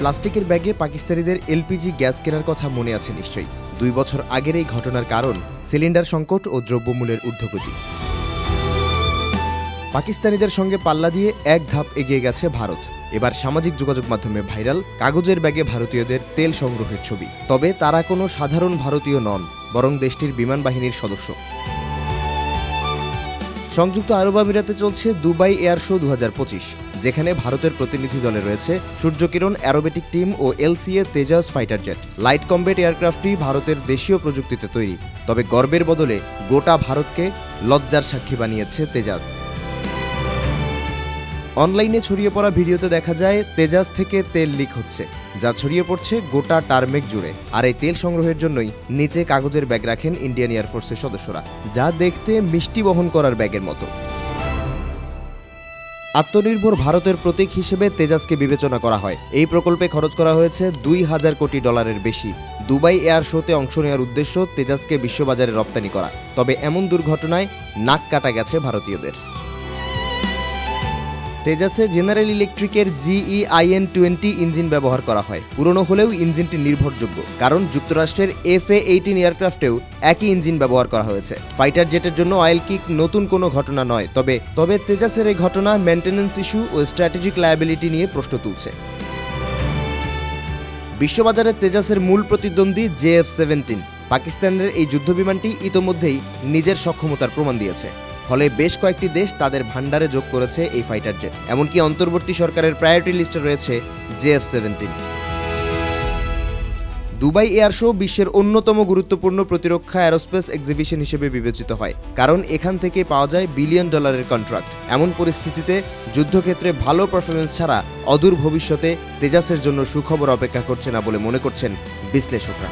প্লাস্টিকের ব্যাগে পাকিস্তানিদের এলপিজি গ্যাস কেনার কথা মনে আছে নিশ্চয়ই। দুই বছর আগের এই ঘটনার কারণ, সিলিন্ডার সংকট ও দ্রব্যমূল্যের ঊর্ধ্বগতি। পাকিস্তানিদের সঙ্গে পাল্লা দিয়ে এক ধাপ এগিয়ে গেছে ভারত। এবার সামাজিক যোগাযোগ মাধ্যমে ভাইরাল কাগজের ব্যাগে ভারতীয়দের তেল সংগ্রহের ছবি। তবে তারা কোনো সাধারণ ভারতীয় নন, বরং দেশটির বিমান বাহিনীর সদস্য। সংযুক্ত আরব আমিরাতে চলছে দুবাই এয়ার শো দু হাজার পঁচিশ, যেখানে ভারতের প্রতিনিধি দলে রয়েছে সূর্যকিরণ অ্যারোবেটিক টিম ও LCA Tejas fighter jet. Light combat এয়ারক্রাফটটি ভারতের দেশীয় প্রযুক্তিতে তৈরি, তবে গর্বের বদলে গোটা ভারতকে লজ্জার সাক্ষী বানিয়েছে তেজাস। অনলাইনে ছড়িয়ে পড়া ভিডিওতে দেখা যায়, তেজাস থেকে তেল লিক হচ্ছে, যা ছড়িয়ে পড়ছে গোটা টার্মেক জুড়ে। আর এই তেল সংগ্রহের জন্যই নিচে কাগজের ব্যাগ রাখেন ইন্ডিয়ান এয়ারফোর্সের সদস্যরা, যা দেখতে মিষ্টি বহন করার ব্যাগের মতো। আত্মনির্ভর ভারতের প্রতীক হিসেবে তেজাসকে বিবেচনা করা হয়। এই প্রকল্পে খরচ করা হয়েছে দুই হাজার কোটি ডলারের বেশি। দুবাই এয়ার শোতে অংশ নেওয়ার উদ্দেশ্য তেজাসকে বিশ্ববাজারে রপ্তানি করা। তবে এমন দুর্ঘটনায় নাক কাটা গেছে ভারতীয়দের। তেজাসে জেনারেল ইলেকট্রিকের জিই আইএন টোয়েন্টি ইঞ্জিন ব্যবহার করা হয়। পুরনো হলেও ইঞ্জিনটি নির্ভরযোগ্য, কারণ যুক্তরাষ্ট্রের এফ এ এইটিন এয়ারক্রাফটেও একই ইঞ্জিন ব্যবহার করা হয়েছে। ফাইটার জেটের জন্য অয়েল কিক নতুন কোনো ঘটনা নয়, তবে তবে তেজাসের এই ঘটনা মেনটেন্যান্স ইস্যু ও স্ট্র্যাটেজিক লায়াবিলিটি নিয়ে প্রশ্ন তুলছে। বিশ্ববাজারে তেজাসের মূল প্রতিদ্বন্দ্বী জেএফ সেভেন্টিন, পাকিস্তানের এই যুদ্ধবিমানটি ইতোমধ্যেই নিজের সক্ষমতার প্রমাণ দিয়েছে। ফলে বেশ কয়েকটি দেশ তাদের ভান্ডারে যোগ করেছে এই ফাইটার জেট এমনকি অন্তর্বর্তী সরকারের প্রায়োরিটি লিস্টে রয়েছে JF seventeen. Dubai air show বিশ্বের অন্যতম গুরুত্বপূর্ণ প্রতিরক্ষা অ্যারোস্পেস এক্সিবিশন হিসেবে বিবেচিত হয়, কারণ এখান থেকে পাওয়া যায় বিলিয়ন ডলারের কন্ট্রাক্ট এমন পরিস্থিতিতে যুদ্ধক্ষেত্রে ভালো পারফরমেন্স ছাড়া অদূর ভবিষ্যতে তেজাসের জন্য সুখবর অপেক্ষা করছে না বলে মনে করছেন বিশ্লেষকরা।